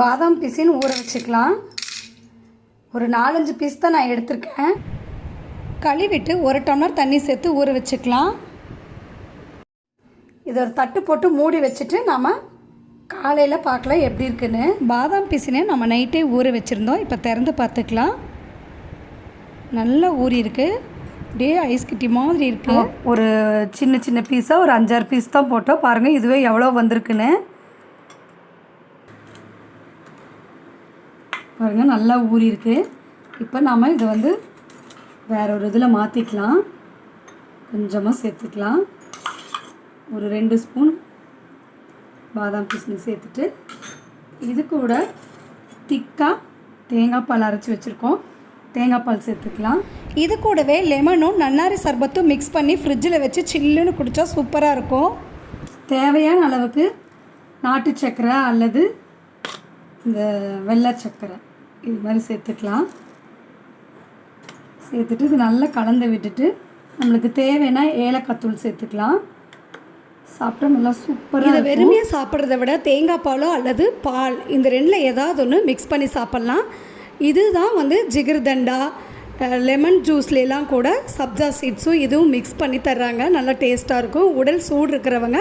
பாதாம் பீஸின்னு ஊற வச்சுக்கலாம். ஒரு நாலஞ்சு பீஸ் தான் நான் எடுத்திருக்கேன். கழுவிட்டு ஒரு டம்ளர் தண்ணி சேர்த்து ஊற வச்சுக்கலாம். இதை ஒரு தட்டு போட்டு மூடி வச்சுட்டு நாம் காலையில் பார்க்கலாம் எப்படி இருக்குன்னு. பாதாம் பீஸினே நம்ம நைட்டே ஊற வச்சுருந்தோம். இப்போ திறந்து பார்த்துக்கலாம். நல்லா ஊறி இருக்குது அப்படியே ஐஸ் கட்டி மாதிரி இருக்கு. ஒரு சின்ன சின்ன பீஸாக ஒரு அஞ்சாறு பீஸ் தான் போட்டோம். பாருங்கள் இதுவே எவ்வளோ வந்திருக்குன்னு. பாருங்கள் நல்லா ஊறி இருக்கு இப்போ நாம் இதை வந்து வேற ஒரு இதில் மாற்றிக்கலாம் கொஞ்சமாக சேர்த்துக்கலாம். ஒரு ரெண்டு ஸ்பூன் பாதாம் பிசினி சேர்த்துட்டு இது கூட திக்காக தேங்காய் பால் அரைச்சி வச்சுருக்கோம். தேங்காய் பால் சேர்த்துக்கலாம். இது கூடவே லெமனும் நன்னாரி சர்பத்தும் மிக்ஸ் பண்ணி ஃப்ரிட்ஜில் வச்சு சில்லுன்னு குடித்தா சூப்பராக இருக்கும். தேவையான அளவுக்கு நாட்டு சர்க்கரை அல்லது இந்த வெள்ளை சர்க்கரை இது மாதிரி சேர்த்துக்கலாம். சேர்த்துட்டு இது நல்லா கலந்து விட்டுட்டு நம்மளுக்கு தேவைன்னா ஏலக்காய் தூள் சேர்த்துக்கலாம். சாப்பிட்டா நல்லா சூப்பராக இதை வெறுமையாக சாப்பிட்றத விட தேங்காய் பாலோ அல்லது பால் இந்த ரெண்டில் ஏதாவது ஒன்று மிக்ஸ் பண்ணி சாப்பிட்லாம். இதுதான் வந்து ஜிகர்தண்டா லெமன் ஜூஸ்லாம் கூட சப்ஜா சீட்ஸும் இதுவும் மிக்ஸ் பண்ணி தர்றாங்க. நல்லா டேஸ்ட்டாக இருக்கும். உடல் சூடு இருக்கிறவங்க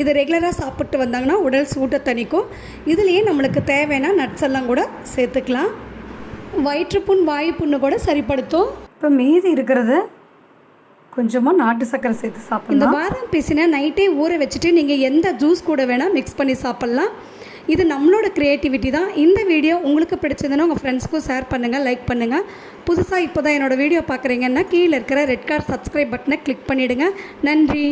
இதை ரெகுலராக சாப்பிட்டு வந்தாங்கன்னா உடல் சூட்டை தணிக்கும். இதுலேயே நம்மளுக்கு தேவையான நட்ஸ் எல்லாம் கூட சேர்த்துக்கலாம். வயிற்றுப்புண் வாயு புண்ணு கூட சரிப்படுத்தும். இப்போ மீதி இருக்கிறது கொஞ்சமாக நாட்டு சர்க்கரை சேர்த்து சாப்பிடலாம். இந்த பாதாம் பீசினை நைட்டே ஊற வச்சுட்டு நீங்கள் எந்த ஜூஸ் கூட வேணால் மிக்ஸ் பண்ணி சாப்பிட்லாம். இது நம்மளோட க்ரியேட்டிவிட்டி தான். இந்த வீடியோ உங்களுக்கு பிடிச்சதுன்னா உங்கள் ஃப்ரெண்ட்ஸ்க்கும் ஷேர் பண்ணுங்கள் லைக் பண்ணுங்கள் புதுசாக இப்போ தான் என்னோடய வீடியோ பார்க்குறீங்கன்னா கீழே இருக்கிற ரெட் கார்ட் சப்ஸ்கிரைப் பட்டனை கிளிக் பண்ணிவிடுங்க நன்றி.